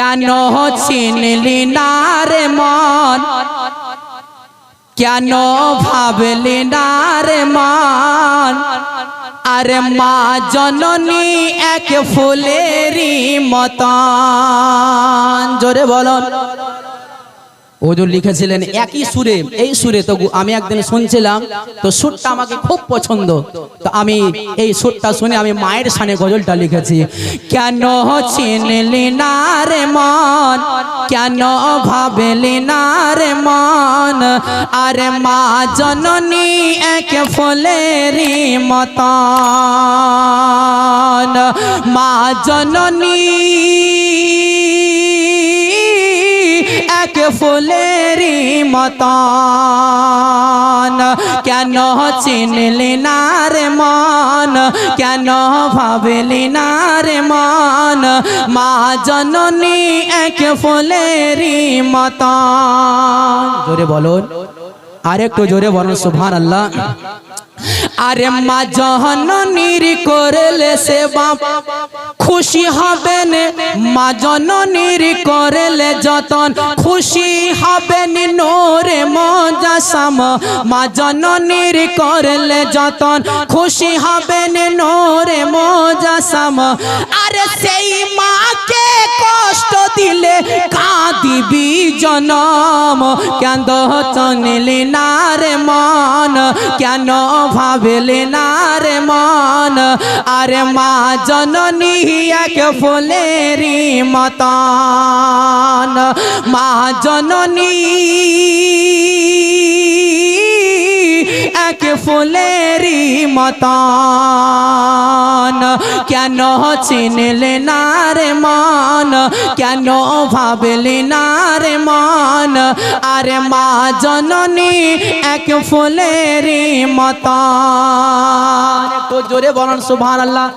কেন চিনলি না রে মন? কেন ভাবলি না রে মন? আরে মা জননী, এক ফুলেরই মতন। জোরে বলুন। ওজন লিখেছিলেন, একই সুরে, এই সুরে তো আমি একদিন শুনছিলাম, তো সুরটা আমাকে খুব পছন্দ। তো আমি এই সুরটা শুনে আমি মায়ের সানে গজলটা লিখেছি, কেন চিনলি না রে মন? কেন ভাবলি না রে মন? আরে মা জননী এক ফুলেরই মতন। মা জননী এক ফুলেরই মতন। কেন চিনলি না রে মন? কেন ভাবলি না রে মন? মা জননী এক ফুলেরই মতন। জোরে বলুন। আরেকটু জোরে বলুন সুভান আল্লাহ আরে মা জননীর করলে সেবা। খুশি হবেন মা জননীর করলে যতন। খুশি হবে হবেন নোরে মজাসাম মা জননীর করলে যতন। খুশি হবে হবেন নোরে মজাসাম আরে সেই মাকে কষ্ট দিলে কাঁদিবি। জনম। কেন চনিলি না রে মন? কেন ভাবলি না রে মন? আরে মা জননী, এক ফুলেরই মতন। মা জননী, এক ফুলেরই মতন। কেন চিনলে না রে মন? কেন ভাবলি না রে মন? আরে মা জননী, এক ফুলেরই মতন। একটু জোরে বলুন সুভান আল্লাহ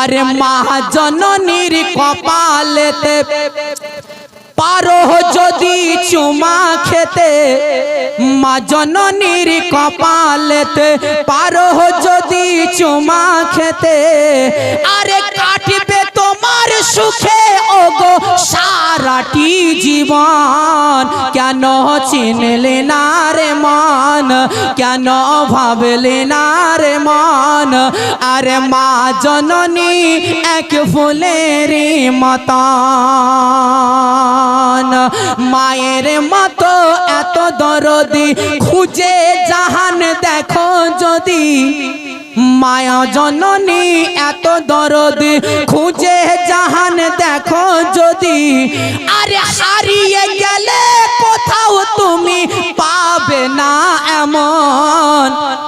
আরে মা জননীর কপালেতে পারো যদি চুমা খেতে। মা জননীর কপালেতে পারো যদি চুমা খেতে আরে কাটবে তোমার সুখে ওগো সারাটি জীবন। কেন চিনলে না রে মন? কেন ভাবলে না রে মন? আরে মা জননী, এক ফুলেরই মতন। মায়ের মতো এত দরদি খুঁজে জাহান দেখো যদি। মায়া জননী এত দরদ খুঁজে জাহান দেখো যদি। আরে হারিয়ে গেলে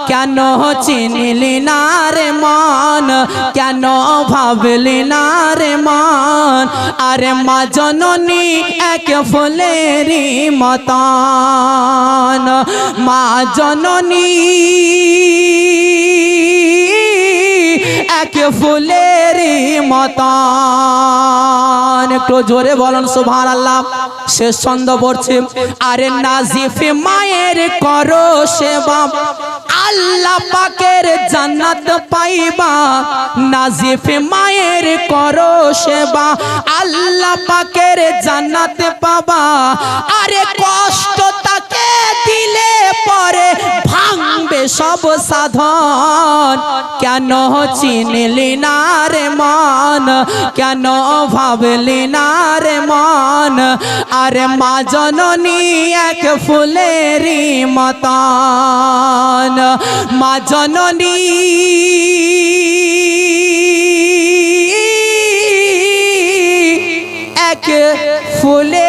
কেন চিনলি না রে মন? কেন ভাবলি না রে মন? আরে মা জননী, এক ফুলেরই মতন। মা জননী, এক ফুলেরই মতন। একটু জোরে বলুন সুভান আল্লাহ শেষ ছন্দ পড়ছে। আরে নাজিফে মায়ের করো সেবা। আল্লাহ পাকের জান্নাত পাইবা। নাজিফে মায়ের করো সেবা। আল্লাহ পাকের জান্নাত পাবা। আরে কষ্ট তাকে দিলে সব সাধন। কেন চিনলি না রে মন? কেন ভাবলি না রে মন? আরে মা জননী, এক ফুলেরই মতন। মা জননী, এক ফুলেরই